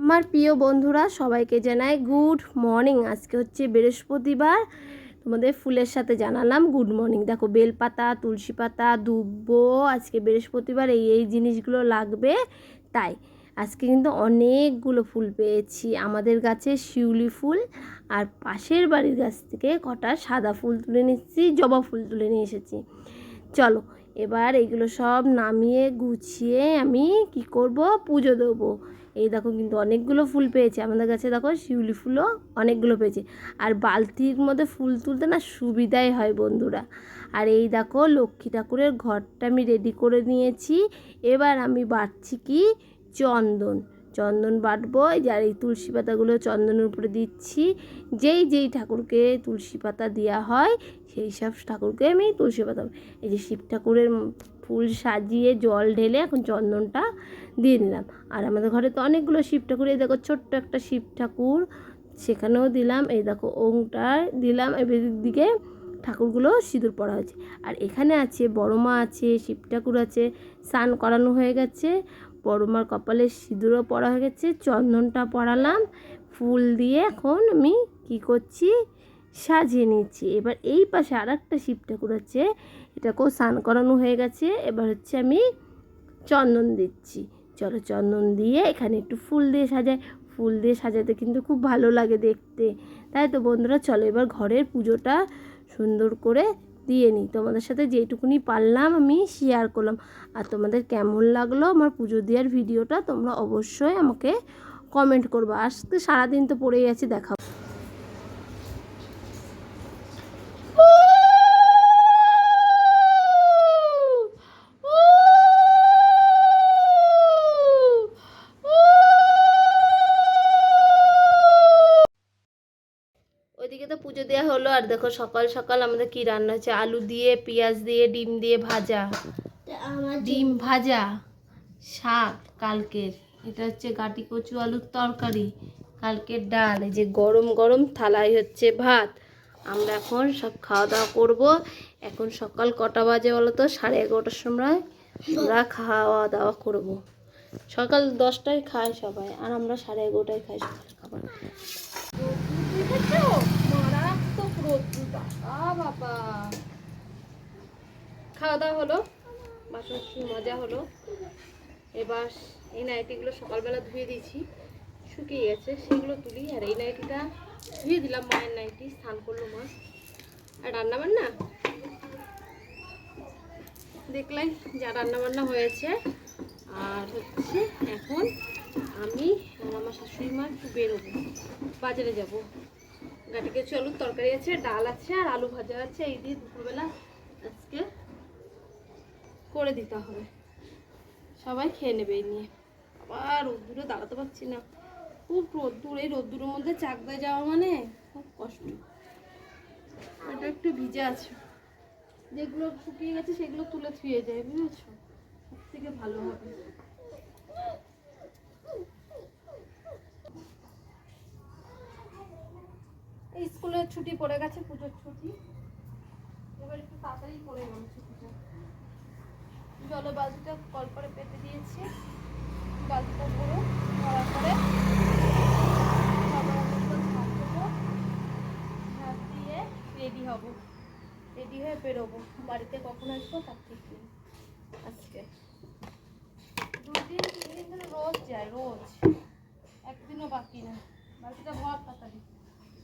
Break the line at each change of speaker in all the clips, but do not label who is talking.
আমার প্রিয় বন্ধুরা, সবাইকে জানাই গুড মর্নিং। আজকে হচ্ছে বৃহস্পতিবার, তোমাদের ফুলের সাথে জানালাম গুড মর্নিং। দেখো, বেলপাতা, তুলসী পাতা, দুব্বো, আজকে বৃহস্পতিবার, এই এই জিনিসগুলো লাগবে, তাই। আজকে কিন্তু অনেকগুলো ফুল পেয়েছি, আমাদের গাছে শিউলি ফুল, আর পাশের বাড়ির গাছ থেকে কটা সাদা ফুল তুলে নিচ্ছি, জবা ফুল তুলে নিয়ে এসেছি। চলো, এবার এগুলো সব নামিয়ে, গুছিয়ে আমি কি করব? পুজো দেবো। এই দেখো কিন্তু অনেকগুলো ফুল পেয়েছে। আমাদের কাছে দেখো শিউলি ফুলও অনেকগুলো পেয়েছে। আর বালতির মধ্যে ফুল তুলতে না সুবিধাই হয় বন্ধুরা। আর এই দেখো লক্ষ্মী ঠাকুরের ঘরটা আমি রেডি করে নিয়েছি। এবার আমি বাটছি কি? চন্দন। চন্দন বাটবো আর এই তুলসী পাতাগুলো চন্দনের উপরে দিচ্ছি। যেই যেই ঠাকুরকে তুলসী পাতা দেওয়া হয়, সেই সব ঠাকুরকে আমি তুলসী পাতা এই যে শিব ঠাকুরের ফুল সাজিয়ে জল ঢেলে এখন চন্দনটা দিয়ে দিলাম। আর আমাদের ঘরে তো অনেকগুলো শিব ঠাকুর, এই দেখো ছোট্ট একটা শিব ঠাকুর, সেখানেও দিলাম, এই দেখো ওংটা দিলাম এবার দিকে ঠাকুরগুলো সিঁদুর পড়া হয়েছে। আর এখানে আছে বড় মা আছে, শিব ঠাকুর আছে, স্নান করানো হয়ে গেছে বড় মার কপালে সিঁদুরও পড়া হয়ে গেছে, চন্দনটা পড়ালাম ফুল দিয়ে এখন আমি কি করছি সাজিয়ে নিচ্ছি। এবার এই পাশে আর একটা শিব ঠাকুর আছে, এটাকেও স্নান করানো হয়ে গেছে। এবার হচ্ছে আমি চন্দন দিচ্ছি। চলো চন্দন দিয়ে এখানে একটু ফুল দিয়ে সাজাই। ফুল দিয়ে সাজাতে কিন্তু খুব ভালো লাগে দেখতে। তাই তো বন্ধুরা, চলো এবার ঘরের পুজোটা সুন্দর করে দিয়ে নিই। তোমাদের সাথে যেটুকুনি পারলাম আমি শেয়ার করলাম। আর তোমাদের কেমন লাগল আমার পুজো দেওয়ার ভিডিওটা তোমরা অবশ্যই আমাকে কমেন্ট করব। আজকে সারাদিন তো পড়েই আছি দেখা ওইদিকে তো পুজো দেওয়া হলো আর দেখো সকাল সকাল আমাদের কি রান্না হচ্ছে আলু দিয়ে পেঁয়াজ দিয়ে ডিম দিয়ে ভাজা। ডিম ভাজা শাক কালকের। এটা হচ্ছে গাটি কচু আলুর তরকারি কালকের ডাল। এই যে গরম গরম থালায় হচ্ছে ভাত। আমরা এখন সব খাওয়া দাওয়া করব। এখন সকাল কটা বাজে বলো তো? সাড়ে এগারোটার সময় আমরা খাওয়া দাওয়া করব। সকাল দশটায় খায় সবাই আর আমরা সাড়ে এগারোটায় খাই সকাল খাবার। বাবা। খাওয়া দাওয়া হলো? বাসন মজা হলো। এবার এই নাইটিগুলো সকালবেলা ধুয়ে দিয়েছি। শুকিয়ে গেছে, সেগুলো তুলি। আর এই নাইটিটা ধুয়ে দিলাম, মায়ের নাইটি, স্নান করল মা। আর রান্না বান্না দেখলাই যা রান্না বান্না হয়েছে। আর হচ্ছে এখন আমি আর আমার শাশুড়ি মা একটু বেরোবো, বাজারে যাব। গাটিকে আলুর তরকারি আছে, ডাল আছে আর আলু ভাজা আছে। এই দিয়ে দুপুরবেলা আজকে করে দিতে হবে। সবাই খেয়ে নেবে এই নিয়ে। আবার রোদ্দুরে দাঁড়াতে পারছি না। খুব রোদ্দুর, এই রোদ্দুরের মধ্যে চাকদায় যাওয়া মানে খুব কষ্ট। এটা একটু ভিজে আছে। যেগুলো শুকিয়ে গেছে, সেগুলো তুলে থুয়ে যায়, বুঝেছ? সব থেকে ভালো হবে। স্কুলের ছুটি পড়ে গেছে, পুজোর ছুটি। এবার একটু তাড়াতাড়ি করে গেল ছুটিটা বালতিটা কল করে পেতে দিয়েছি। বালতিটা পুরো ভরা করে তারপর আমি একটু ঝাঁট দিয়ে রেডি হব। রেডি হয়ে বেরোবো। বাড়িতে কখন আসব তার ঠিক আজকে। দুদিন তিন দিন ধরে রোজ যায়, রোজ। একদিনও বাকি না। বাড়িটা ভর তাড়াতাড়ি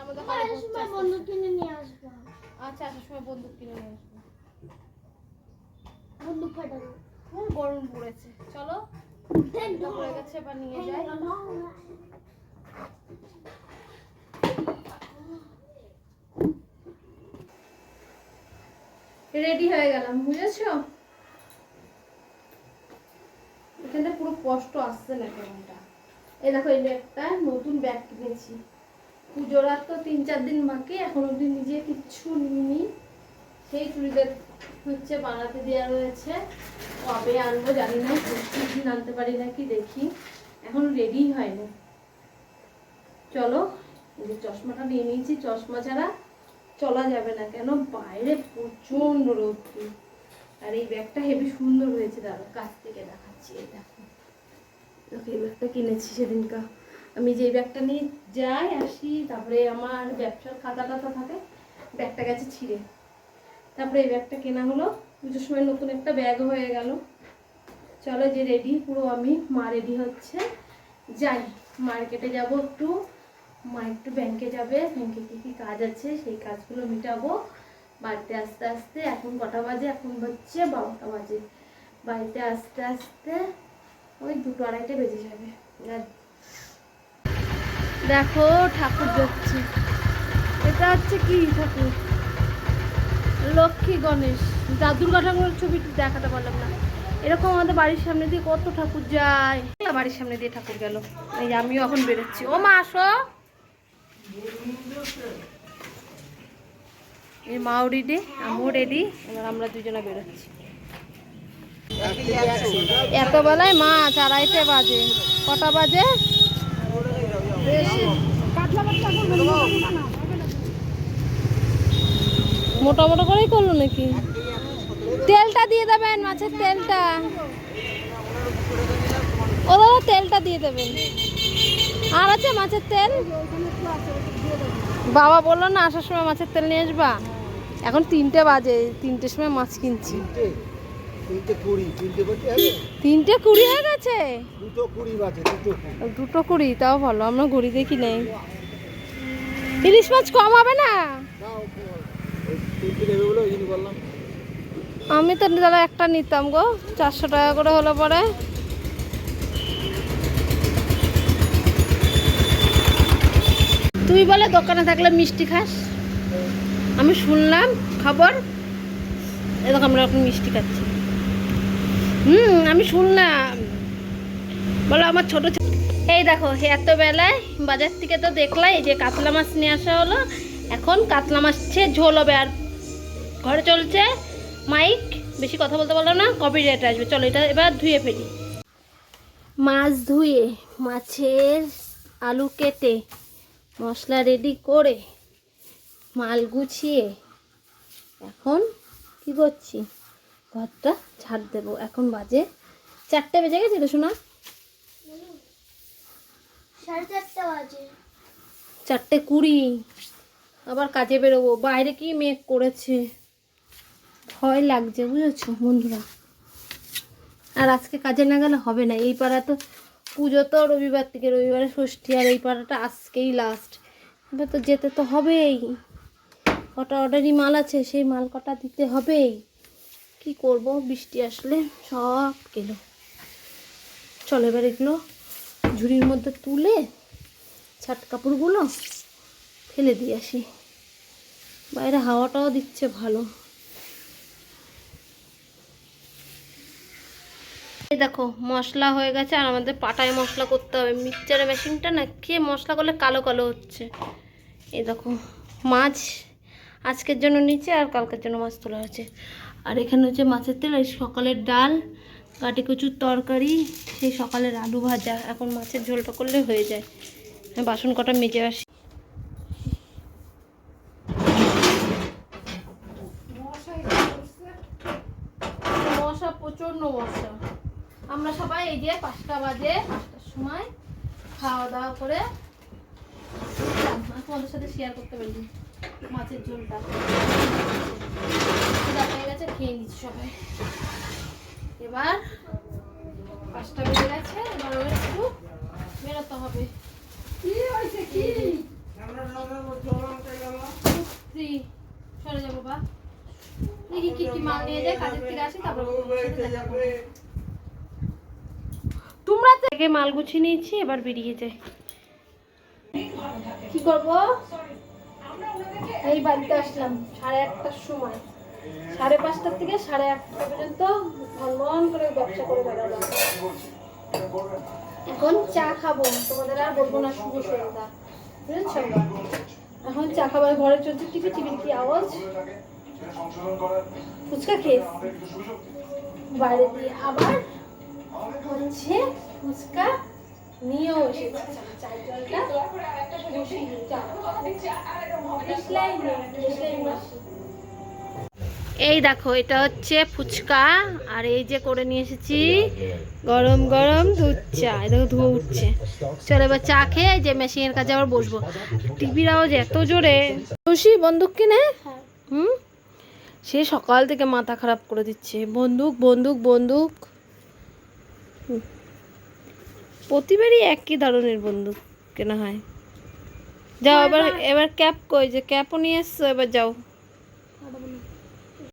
আমাদের বসতে
বন্ধু কিনে নিয়ে আসব।
আচ্ছা আসার সময় বন্দুক কিনে নিয়ে আসব।
বন্দুক ফাটাবো।
খুব গরম পড়েছে। চলো পড়ে গেছে এবার নিয়ে যাই। রেডি হয়ে গেলাম বুঝেছ? এখানে পুরো কষ্ট আসছে না কেমনটা। এই দেখো এই একটা নতুন ব্যাগ কিনেছি। পুজোর আর তো তিন চার দিন বাকি, এখন অব্দি নিজে কিচ্ছু নিইনি। সেই চুড়িদার হচ্ছে বানাতে দেওয়া রয়েছে। কবে আনব জানি না দিন আনতে পারি নাকি দেখি। এখন রেডি হয়নি। চলো যে চশমাটা নিয়ে নিয়েছি, চশমা ছাড়া চলা যাবে না কেন? বাইরে প্রচণ্ড রোদ্দুর আর এই ব্যাগটা হেবি সুন্দর হয়েছে দাঁড়ো কাছ থেকে দেখাচ্ছি, এই দেখো। এই ব্যাগটা কিনেছি সেদিনকা আমি যে ব্যাগটা নিয়ে যাই, আসি, তারপরে আমার ব্যবসার খাতা টাতা থাকে, ব্যাগটা গেছে ছিঁড়ে। তারপরে এই ব্যাগটা কেনা হলো, পুজোর সময় নতুন একটা ব্যাগ হয়ে গেল। চলো যে রেডি পুরো আমি মা রেডি হচ্ছে। যাই মার্কেটে যাব একটু, মা একটু ব্যাংকে যাবে ব্যাংকে কী কী কাজ আছে, সেই কাজগুলো মেটাবো। বাড়িতে আস্তে আস্তে, এখন কটা বাজে? এখন হচ্ছে বারোটা বাজে। বাড়িতে আস্তে আস্তে ওই দুটো আড়াইটে বেজে যাবে। আর দেখো ঠাকুর দেখছি। এটা হচ্ছে কি ঠাকুর? লক্ষ্মী গণেশ। যা দুর্গা ঠাকুরের ছবি দেখাতে পারলাম না। এরকম আমাদের বাড়ির সামনে দিয়ে কত ঠাকুর যায়। বাড়ির সামনে দিয়ে ঠাকুর গেল। এই আমিও এখন বেরোচ্ছি। ও মা আসো। এই মাও রেডি আমিও রেডি। এবার আমরা দুজনে বেরোচ্ছি। এত বেলায় মা আড়াইটে বাজে। কটা বাজে? মোটা মোটা করেই করল নাকি? তেলটা দিয়ে দেবেন, মাছের তেলটা। ও দাদা, তেলটা দিয়ে দেবেন। আর আছে মাছের তেল? বাবা বলল না, আসার সময় মাছের তেল নিয়ে আসবা। এখন তিনটে বাজে, তিনটের সময় মাছ কিনছি।
তিনটে কুড়ি
হয়ে গেছে?
দুটো কুড়ি
তাও ভালো আমরা ঘড়ি দেখি নেই। ইলিশ মাছ কম হবে না? আমি তো দাদা একটা নিতাম গো চারশো টাকা করে হলো পরে। তুই বলে দোকানে থাকলে মিষ্টি খাস? আমি শুনলাম খবর এরকম আমরা এখন মিষ্টি খাচ্ছি। হুম, আমি শুনলাম। বলো, আমার ছোট এই দেখো এত বেলায় বাজার থেকে তো দেখলাই যে কাতলা মাছ নিয়ে আসা হলো। এখন কাতলা মাছের ঝোল হবে আর ঘরে চলছে মাইক। বেশি কথা বলতে বলো না কপি রেট আসবে। চলো, এটা এবার ধুয়ে ফেলি। মাছ ধুয়ে, মাছের আলু কেটে, মশলা রেডি করে মাল গুছিয়ে এখন কি করছি? ঘরটা ঝাড় দেবো। এখন বাজে চারটে বেজে গেছে তো শোনা
চারটে
কুড়ি। আবার কাজে বেরোবো। বাইরে কি মেঘ করেছে? ভয় লাগছে বুঝেছ বন্ধুরা? আর আজকে কাজে না গেলে হবে না। এই পাড়া তো পুজো তো রবিবার থেকে। রবিবারে ষষ্ঠী আর এই পাড়াটা আজকেই লাস্ট এবার তো যেতে তো হবেই। কটা অর্ডারই মাল আছে সেই মাল কটা দিতে হবেই। কি করব? বৃষ্টি আসলে সব গেল। চলো এবার এগুলো ঝুড়ির মধ্যে তুলে ছাট কাপড়গুলো ফেলে দিয়ে আসি। বাইরে হাওয়াটাও দিচ্ছে ভালো। এই দেখো, মশলা হয়ে গেছে আর আমাদের পাটায় মশলা করতে হবে। মিক্সচারের মেশিনটা না খেয়ে মশলা করলে কালো কালো হচ্ছে। এই দেখো, মাছ আজকের জন্য নিচে আর কালকের জন্য মাছ তোলা হয়েছে। আর এখানে হচ্ছে মাছের তেল, আর সকালের ডাল, কাটি কচুর তরকারি, সেই সকালের আলু ভাজা। এখন মাছের ঝোলটা করলে হয়ে যায়। বাসন কটা মেজে আসি। মশা প্রচণ্ড মশা। আমরা সবাই এই যে পাঁচটা বাজে, পাঁচটার সময় খাওয়া দাওয়া করে। তোমাদের সাথে শেয়ার করতে পারি। মাছের ঝোলটা। পেয়ে গেছে খেয়ে নিচ্ছি সবাই। এবার পাঁচটা বেজে গেছে এবার ওর একটু বেরোতে হবে। কি হয়েছে কি? সরে যাব বা। দেখি কি কি মাল নিয়ে যায় কাজের থেকে আসি তারপর। তোমরা থেকে মাল গুছিয়ে নিয়েছি এবার বেরিয়ে যাই। কি করব? এই বাড়িতে আসলাম, সাড়ে একটার সময়। সাড়ে পাঁচটার থেকে সাড়ে আটটা পর্যন্ত ভনভন করে ব্যবসা করে বেড়ালাম এখন চা খাব, তোমাদের আর বলব না শুভ সন্ধ্যা। বুঝেছ? এখন চা খাবার ঘরে চলছে টিপি টিপির কি আওয়াজ? ফুচকা খেয়ে। বাইরে দিয়ে আবার হচ্ছে ফুচকা নিয়েও এই দেখো, এটা হচ্ছে ফুচকা, আর এই যে করে নিয়ে এসেছি গরম গরম দুধ চা। দেখো, ধুয়ে উঠছে। চলো এবার চা খেয়ে যে মেশিনের কাছে আবার বসবো। টিভির আওয়াজ এত জোরে। খুশি বন্দুক কিনে? হুম? সে সকাল থেকে মাথা খারাপ করে দিচ্ছে। বন্দুক বন্দুক বন্দুক। হুম। প্রতিবারই একই ধরনের বন্দুক কেনা হয়। যাও আবার এবার ক্যাপ কই যে ক্যাপও নিয়ে এসছো এবার যাও।